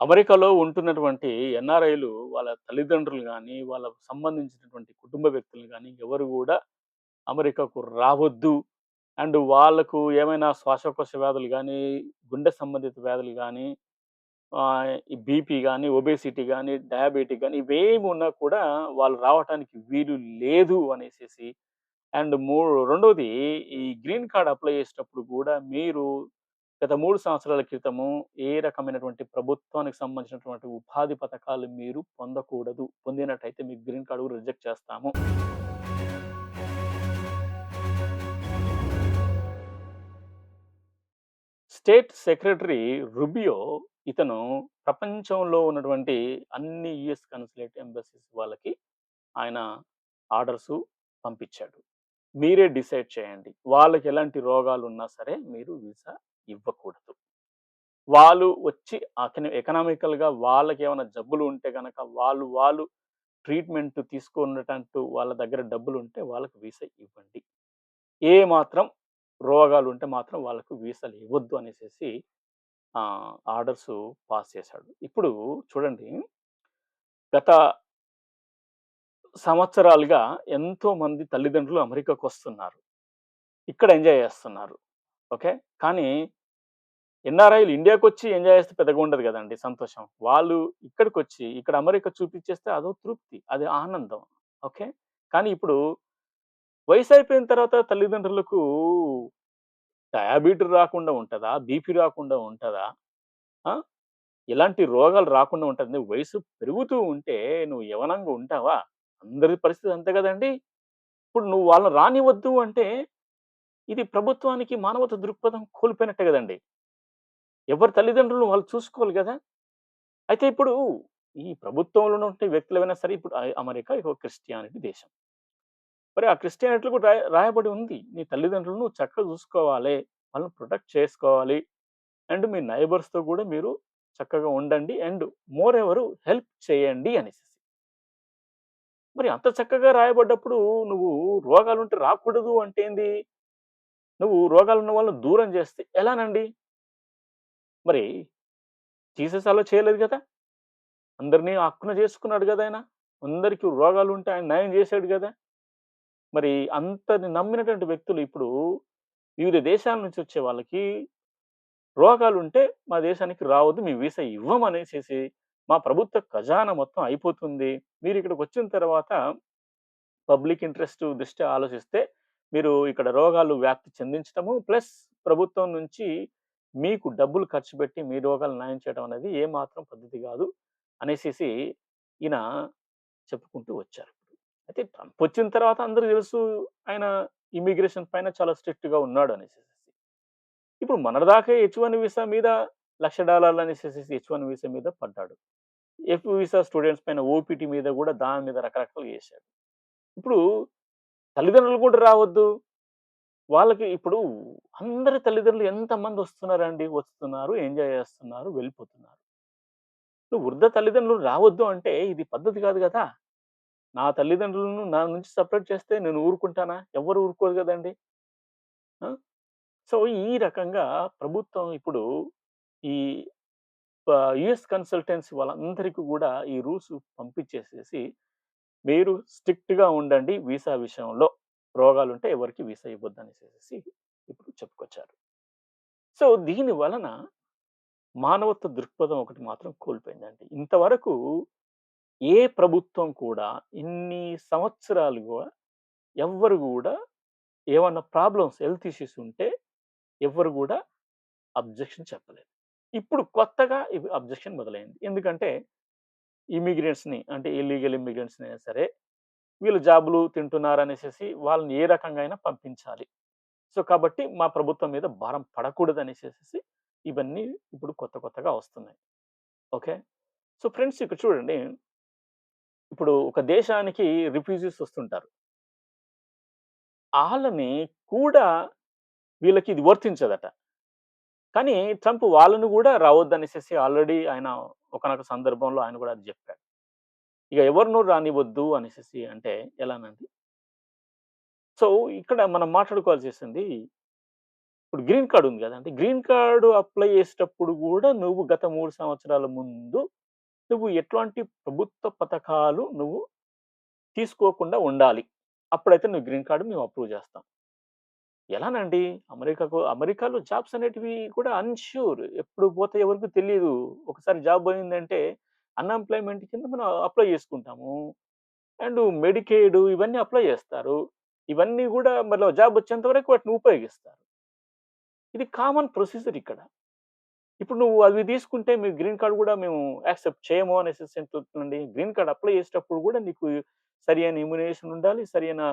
అమెరికాలో ఉంటున్నటువంటి ఎన్ఆర్ఐలు వాళ్ళ తల్లిదండ్రులు కానీ వాళ్ళకు సంబంధించినటువంటి కుటుంబ వ్యక్తులు కానీ ఎవరు కూడా అమెరికాకు రావద్దు. అండ్ వాళ్ళకు ఏమైనా శ్వాసకోశ వ్యాధులు కానీ గుండె సంబంధిత వ్యాధులు కానీ ఈ బీపీ కానీ ఒబేసిటీ కానీ డయాబెటిక్ కానీ ఇవేమి ఉన్నా కూడా వాళ్ళు రావటానికి వీలు లేదు అనేసేసి అండ్ మూ రెండవది ఈ గ్రీన్ కార్డ్ అప్లై చేసేటప్పుడు కూడా మీరు గత మూడు సంవత్సరాల క్రితము ఏ రకమైనటువంటి ప్రభుత్వానికి సంబంధించినటువంటి ఉపాధి పథకాలు మీరు పొందకూడదు. పొందినట్టయితే మీ గ్రీన్ కార్డు కూడా రిజెక్ట్ చేస్తాము. స్టేట్ సెక్రటరీ రుబియో ఇతను ప్రపంచంలో ఉన్నటువంటి అన్ని యూఎస్ కన్సులేట్ ఎంబసీస్ వాళ్ళకి ఆయన ఆర్డర్స్ పంపించాడు. మీరే డిసైడ్ చేయండి. వాళ్ళకి ఎలాంటి రోగాలు ఉన్నా సరే మీరు వీసా ఇవ్వకూడదు. వాళ్ళు వచ్చి అకన ఎకనామికల్‌గా వాళ్ళకేమైనా జబ్బులు ఉంటే కనుక వాళ్ళు వాళ్ళు ట్రీట్‌మెంట్ తీసుకునేటంటూ వాళ్ళ దగ్గర డబ్బులు ఉంటే వాళ్ళకి వీసా ఇవ్వండి. ఏ మాత్రం రోగాలు ఉంటే మాత్రం వాళ్ళకు వీసాలు ఇవ్వద్దు అనేసి ఆర్డర్స్ పాస్ చేశాడు. ఇప్పుడు చూడండి గత సంవత్సరాలుగా ఎంతోమంది తల్లిదండ్రులు అమెరికాకు వస్తున్నారు ఇక్కడ ఎంజాయ్ చేస్తున్నారు. ఓకే. కానీ ఎన్ఆర్ఐలు ఇండియాకి వచ్చి ఎంజాయ్ చేస్తే పెద్దగా ఉండదు కదండి సంతోషం. వాళ్ళు ఇక్కడికి వచ్చి ఇక్కడ అమెరికా చూపించేస్తే అదో తృప్తి. అది ఆనందం. ఓకే. కానీ ఇప్పుడు వయసు అయిపోయిన తర్వాత తల్లిదండ్రులకు డయాబెటీ రాకుండా ఉంటుందా బీపీ రాకుండా ఉంటుందా ఆ! ఎలాంటి రోగాలు రాకుండా ఉంటుంది వయసు పెరుగుతూ ఉంటే నువ్వు యవనంగా ఉంటావా? అందరి పరిస్థితి అంతే కదండి ఇప్పుడు నువ్వు వాళ్ళని రానివ్వద్దు అంటే ఇది ప్రభుత్వానికి మానవత దృక్పథం కోల్పోయినట్టే కదండి ఎవరి తల్లిదండ్రులు వాళ్ళు చూసుకోవాలి కదా అయితే ఇప్పుడు ఈ ప్రభుత్వంలో ఉన్నటువంటి వ్యక్తులెవరైనా సరే ఇప్పుడు అమెరికా ఇక క్రిస్టియానిటీ దేశం. మరి ఆ క్రిస్టియానిటీలో కూడా రాయ రాయబడి ఉంది. నీ తల్లిదండ్రులను చక్కగా చూసుకోవాలి. వాళ్ళని ప్రొటెక్ట్ చేసుకోవాలి. అండ్ మీ నైబర్స్‌తో కూడా మీరు చక్కగా ఉండండి. అండ్ మోర్ ఎవరు హెల్ప్ చేయండి అనేసి మరి అంత చక్కగా రాయబడ్డప్పుడు నువ్వు రోగాలు ఉంటే రాకూడదు అంటే ఏంది? నువ్వు రోగాలున్న వాళ్ళని దూరం చేస్తే ఎలానండి? మరి జీసస్ అలా చేయలేదు కదా అందరిని హక్కున చేసుకున్నాడు కదా ఆయన. అందరికీ రోగాలు ఉంటే ఆయన నయం చేశాడు కదా మరి అంతని నమ్మినటువంటి వ్యక్తులు ఇప్పుడు వివిధ దేశాల నుంచి వచ్చే వాళ్ళకి రోగాలుంటే మా దేశానికి రావద్దు. మీ వీసా ఇవ్వమనేసేసి మా ప్రభుత్వ ఖజానా మొత్తం అయిపోతుంది. మీరు ఇక్కడకి వచ్చిన తర్వాత పబ్లిక్ ఇంట్రెస్ట్ దృష్ట్యా ఆలోచిస్తే మీరు ఇక్కడ రోగాలు వ్యాప్తి చెందించటము ప్లస్ ప్రభుత్వం నుంచి మీకు డబ్బులు ఖర్చు పెట్టి మీ రోగాలు నయం చేయడం అనేది ఏమాత్రం పద్ధతి కాదు అనేసి ఈయన చెప్పుకుంటూ వచ్చారు. అయితే ట్రంప్ వచ్చిన తర్వాత అందరికి తెలుసు ఆయన ఇమ్మిగ్రేషన్ పైన చాలా స్ట్రిక్ట్‌గా ఉన్నాడు అనేసి ఇప్పుడు మొన్నటిదాకా హెచ్ వన్ వీసా మీద లక్ష డాలర్లు అనేసి హెచ్ వన్ వీసా మీద పడ్డాడు. ఎఫ్ వీసా స్టూడెంట్స్ పైన ఓపీటీ మీద కూడా దాని మీద రకరకాలు చేశాడు. ఇప్పుడు తల్లిదండ్రులు కూడా రావద్దు. వాళ్ళకి ఇప్పుడు అందరి తల్లిదండ్రులు ఎంతమంది వస్తున్నారండి? వస్తున్నారు, ఎంజాయ్ చేస్తున్నారు, వెళ్ళిపోతున్నారు. నువ్వు వృద్ధ తల్లిదండ్రులు రావద్దు అంటే ఇది పద్ధతి కాదు కదా నా తల్లిదండ్రులను నా నుంచి సపరేట్ చేస్తే నేను ఊరుకుంటానా? ఎవ్వరు ఊరుకోరు కదండి సో, ఈ రకంగా ప్రభుత్వం ఇప్పుడు ఈ యుఎస్ యూఎస్ కన్సల్టెన్సీ వాళ్ళందరికీ కూడా ఈ రూల్స్ పంపించేసేసి మీరు స్ట్రిక్ట్‌గా ఉండండి వీసా విషయంలో. రోగాలుంటే ఎవరికి వీసా ఇవ్వద్దనేసేసి ఇప్పుడు చెప్పుకొచ్చారు. సో, దీని వలన మానవత్వ దృక్పథం ఒకటి మాత్రం కోల్పోయిందండి. ఇంతవరకు ఏ ప్రభుత్వం కూడా ఇన్ని సంవత్సరాలుగా ఎవ్వరు కూడా ఏమన్నా ప్రాబ్లమ్స్ హెల్త్ ఇష్యూస్ ఉంటే ఎవ్వరు కూడా అబ్జెక్షన్ చెప్పలేదు. ఇప్పుడు కొత్తగా ఇవి అబ్జెక్షన్ మొదలైంది. ఎందుకంటే ఇమిగ్రెంట్స్ని అంటే ఇల్లీగల్ ఇమిగ్రెంట్స్ని అయినా సరే వీళ్ళు జాబులు తింటున్నారనేసేసి వాళ్ళని ఏ రకంగా అయినా పంపించాలి. సో, కాబట్టి మా ప్రభుత్వం మీద భారం పడకూడదు అనేసి ఇవన్నీ ఇప్పుడు కొత్త కొత్తగా వస్తున్నాయి. ఓకే. సో, ఫ్రెండ్స్ ఇక్కడ చూడండి. ఇప్పుడు ఒక దేశానికి రిఫ్యూజీస్ వస్తుంటారు. వాళ్ళని కూడా వీళ్ళకి ఇది వర్తించదట. కానీ ట్రంప్ వాళ్ళని రావద్దు రావద్దనేసేసి ఆల్రెడీ ఆయన ఒకనొక సందర్భంలో ఆయన కూడా అది చెప్పాడు ఇక ఎవరినూ రానివ్వద్దు అనేసి అంటే ఎలానండి? సో, ఇక్కడ మనం మాట్లాడుకోవాల్సేసింది ఇప్పుడు గ్రీన్ కార్డ్ ఉంది గదండీ! గ్రీన్ కార్డు అప్లై చేసేటప్పుడు కూడా నువ్వు గత మూడు సంవత్సరాల ముందు నువ్వు ఎట్లాంటి ప్రభుత్వ పథకాలు నువ్వు తీసుకోకుండా ఉండాలి. అప్పుడైతే నువ్వు గ్రీన్ కార్డు మేము అప్రూవ్ చేస్తాం ఎలానండి? అమెరికాకు అమెరికాలో జాబ్స్ అనేటివి కూడా అన్‌ష్యూర్. ఎప్పుడు పోతే ఎవరికీ తెలియదు ఒకసారి జాబ్ పోయిందంటే అన్‌ఎంప్లాయ్‌మెంట్ కింద మనం అప్లై చేసుకుంటాము. అండ్ మెడికేడ్ ఇవన్నీ అప్లై చేస్తారు. ఇవన్నీ కూడా మళ్ళీ జాబ్ వచ్చేంత వరకు వాటిని ఉపయోగిస్తారు. ఇది కామన్ ప్రొసీజర్ ఇక్కడ. ఇప్పుడు నువ్వు అవి తీసుకుంటే మీ గ్రీన్ కార్డ్ కూడా మేము యాక్సెప్ట్ చేయము అనేసేసి ఎంతుందండి. గ్రీన్ కార్డ్ అప్లై చేసేటప్పుడు కూడా నీకు సరియైన ఇమ్యునేషన్ ఉండాలి. సరి అయిన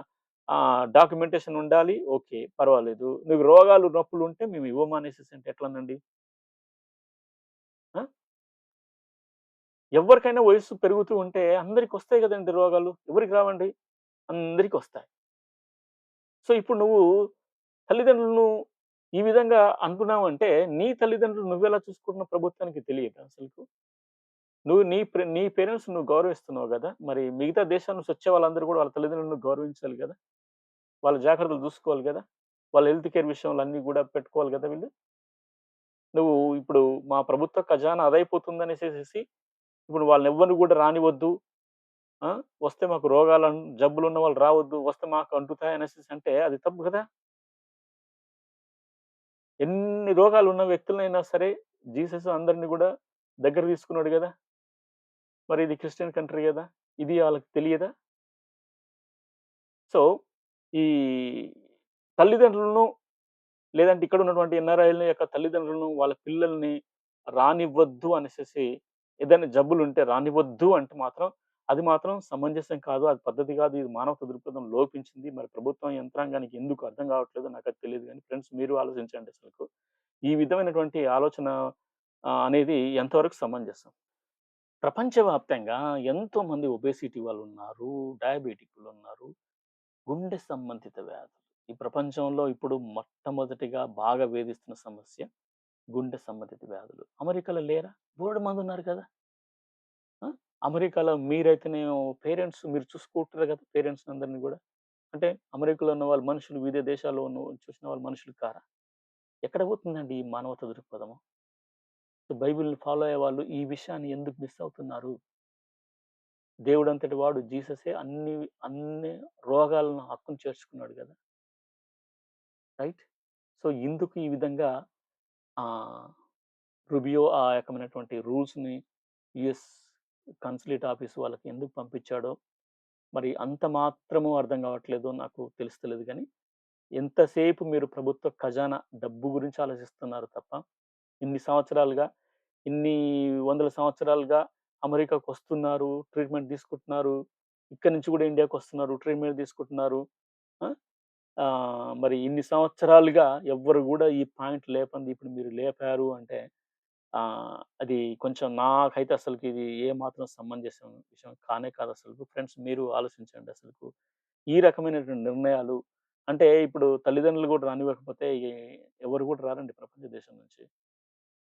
డాక్యుమెంటేషన్ ఉండాలి. ఓకే. పర్వాలేదు. నీకు రోగాలు, నొప్పులు ఉంటే మేము ఇవ్వము అనేసేసి అంటే ఎట్లనండి? ఎవ్వరికైనా వయస్సు పెరుగుతూ ఉంటే అందరికి వస్తాయి కదండి రోగాలు. ఎవరికి రావండి? అందరికి వస్తాయి సో, ఇప్పుడు నువ్వు తల్లిదండ్రులను ఈ విధంగా అంటున్నావంటే, నీ తల్లిదండ్రులు నువ్వెలా చూసుకుంటున్న ప్రభుత్వానికి తెలియదు అసలుకు? నువ్వు నీ నీ పేరెంట్స్ నువ్వు గౌరవిస్తున్నావు కదా మరి మిగతా దేశాల నుంచి వచ్చే వాళ్ళందరూ కూడా వాళ్ళ తల్లిదండ్రులను గౌరవించాలి కదా వాళ్ళ జాగ్రత్తలు చూసుకోవాలి కదా వాళ్ళ హెల్త్ కేర్ విషయంలో అన్నీ కూడా పెట్టుకోవాలి కదా వీళ్ళు. నువ్వు ఇప్పుడు మా ప్రభుత్వ ఖజానా అదైపోతుందనేసేసేసి ఇప్పుడు వాళ్ళనెవ్వరిని కూడా రానివద్దు. వస్తే మాకు రోగాల జబ్బులు ఉన్న వాళ్ళు రావద్దు. వస్తే మాకు అంటుతాయి అనేసి అంటే అది తప్పు కదా ఎన్ని రోగాలు ఉన్న వ్యక్తులనైనా సరే జీసస్ అందరిని కూడా దగ్గర తీసుకున్నాడు కదా మరి ఇది క్రిస్టియన్ కంట్రీ కదా ఇది వాళ్ళకి తెలియదా? సో, ఈ తల్లిదండ్రులను లేదంటే ఇక్కడ ఉన్నటువంటి ఎన్ఆర్ఐల యొక్క తల్లిదండ్రులను, వాళ్ళ పిల్లల్ని రానివ్వద్దు అనేసి ఏదైనా జబ్బులు ఉంటే రానివ్వద్దు అంటే మాత్రం అది మాత్రం సమంజసం కాదు. అది పద్ధతి కాదు. ఇది మానవ దృక్పథం లోపించింది. మరి ప్రభుత్వం యంత్రాంగానికి ఎందుకు అర్థం కావట్లేదో అది తెలియదు కానీ ఫ్రెండ్స్ మీరు ఆలోచించండి అసలు ఈ విధమైనటువంటి ఆలోచన అనేది ఎంతవరకు సమంజసం? ప్రపంచవ్యాప్తంగా ఎంతోమంది ఒబేసిటీ డయాబెటిక్స్లు ఉన్నారు గుండె సంబంధిత వ్యాధులు. ఈ ప్రపంచంలో ఇప్పుడు మొట్టమొదటిగా బాగా వేధిస్తున్న సమస్య గుండె సంబంధిత వ్యాధులు. అమెరికాలో లేరా? బోర్డు మంది ఉన్నారు కదా! అమెరికాలో మీరైతేనే పేరెంట్స్ మీరు చూసుకుంటారు కదా! పేరెంట్స్‌ని అందరిని కూడా అంటే అమెరికాలో ఉన్న వాళ్ళు మనుషులు, వివిధ దేశాల్లో ఉన్న చూసిన వాళ్ళు మనుషులు కారా? ఎక్కడ పోతుందండి ఈ మానవత దృక్పథము? బైబిల్‌ని ఫాలో అయ్యేవాళ్ళు ఈ విషయాన్ని ఎందుకు మిస్ అవుతున్నారు? దేవుడంతటి వాడు జీససే అన్ని అన్ని రోగాలను హక్కును చేర్చుకున్నాడు కదా రైట్? సో, ఇందుకు ఈ విధంగా ఆహ్, రుబియో ఆ రకమైనటువంటి రూల్స్‌ని యూఎస్ కన్సులేట్ ఆఫీస్ వాళ్ళకి ఎందుకు పంపించాడో, మరి అంత మాత్రము అర్థం కావట్లేదో నాకు తెలుస్తలేదు గానీ, ఎంతసేపు మీరు ప్రభుత్వ ఖజానా డబ్బు గురించి ఆలోచిస్తున్నారు తప్ప, ఇన్ని సంవత్సరాలుగా, ఇన్ని వందల సంవత్సరాలుగా అమెరికాకొస్తున్నారు, ట్రీట్‌మెంట్ తీసుకుంటున్నారు. ఇక్కడి నుంచి గూడా ఇండియాకొస్తున్నారు, ట్రీట్‌మెంట్ తీసుకుంటున్నారు. మరి ఇన్ని సంవత్సరాలుగా ఎవ్వరు కూడా ఈ పాయింట్ లేపంది ఇప్పుడు మీరు లేపారు అంటే అది కొంచెం నాకైతే అసలుకి ఇది ఏమాత్రం సమంజసం విషయం కానే కాదు అసలు ఫ్రెండ్స్ మీరు ఆలోచించండి అసలు ఈ రకమైనటువంటి నిర్ణయాలు అంటే ఇప్పుడు తల్లిదండ్రులు కూడా రానివ్వకపోతే ఎ ఎవరు కూడా రారండి ప్రపంచ దేశం నుంచి.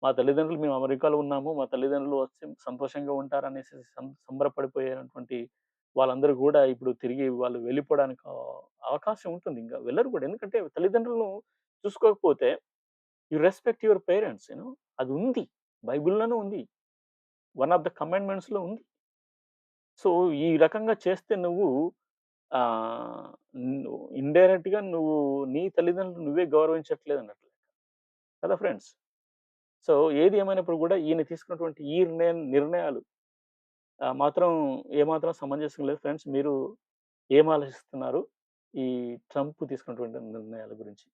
మా తల్లిదండ్రులు మేము అమెరికాలో ఉన్నాము. మా తల్లిదండ్రులు వచ్చి సంతోషంగా ఉంటారనేసి సం సంబరపడిపోయేటువంటి వాళ్ళందరూ కూడా ఇప్పుడు తిరిగి వాళ్ళు వెళ్ళిపోవడానికి అవకాశం ఉంటుంది. ఇంకా వెళ్ళరు కూడా ఎందుకంటే తల్లిదండ్రులను చూసుకోకపోతే you respect your parents you అది ఉంది. బైబిల్లోనూ ఉంది. వన్ ఆఫ్ ద కమాండ్‌మెంట్స్‌లో ఉంది. సో, ఈ రకంగా చేస్తే నువ్వు ఇండైరెక్ట్‌గా నువ్వు నీ తల్లిదండ్రులు నువ్వే గౌరవించట్లేదు గౌరవించట్లేదన్నట్లు. కదా ఫ్రెండ్స్? సో, ఏది ఏమైనప్పుడు కూడా ఈయన తీసుకున్నటువంటి ఈ నిర్ణయం నిర్ణయాలు మాత్రం ఏమాత్రం సమంజసం లేదు ఫ్రెండ్స్. మీరు ఏం ఆలోచిస్తున్నారు? ఈ ట్రంప్ తీసుకున్నటువంటి నిర్ణయాల గురించి?